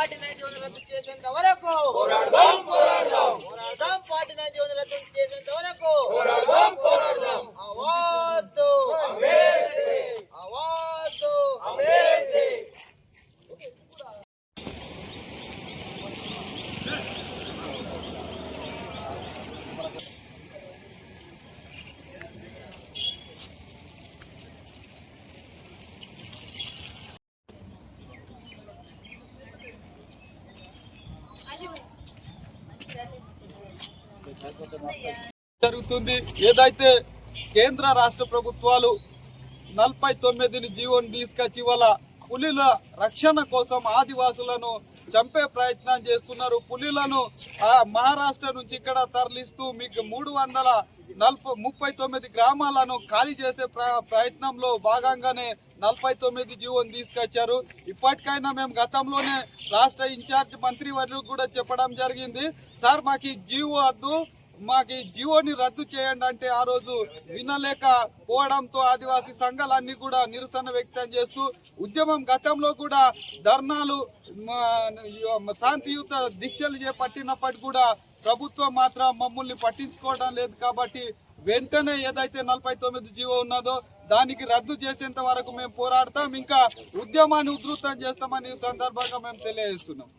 Forty nine జీవన రద్దు చేసేంత వరకు జరుగుతుంది. ఏదైతే కేంద్ర రాష్ట్ర ప్రభుత్వాలు నలభై తొమ్మిదిని జీవోని తీసుకొచ్చి వాళ్ళ పులిల రక్షణ కోసం ఆదివాసులను చంపే ప్రయత్నం చేస్తున్నారు. పులిలను ఆ మహారాష్ట్ర నుంచి ఇక్కడ తరలిస్తూ మీకు మూడు వందల నలభై ముప్పై తొమ్మిది గ్రామాలను ఖాళీ చేసే ప్ర ప్రయత్నంలో భాగంగానే నలభై తొమ్మిది జీవోని తీసుకొచ్చారు. ఇప్పటికైనా మేము గతంలోనే రాష్ట్ర ఇన్ఛార్జ్ మంత్రి వర్యులు కూడా చెప్పడం జరిగింది. సార్ మాకు ఈ జీవో వద్దు. మాకు ఈ జీవోని రద్దు చేయండి అంటే ఆ రోజు వినలేక పోవడంతో ఆదివాసీ సంఘాలన్నీ కూడా నిరసన వ్యక్తం చేస్తూ ఉద్యమం గతంలో కూడా ధర్నాలు శాంతియుత దీక్షలు చేపట్టినప్పటికీ కూడా ప్రభుత్వం మాత్రం మమ్మల్ని పట్టించుకోవడం లేదు కాబట్టి వెంటనే ఏదైతే నలభై తొమ్మిది జీవో ఉన్నదో దానికి రద్దు చేసేంత వరకు మేము పోరాడతాం. ఇంకా ఉద్యమాన్ని ఉధృతం చేస్తామని సందర్భంగా మేము తెలియజేస్తున్నాం.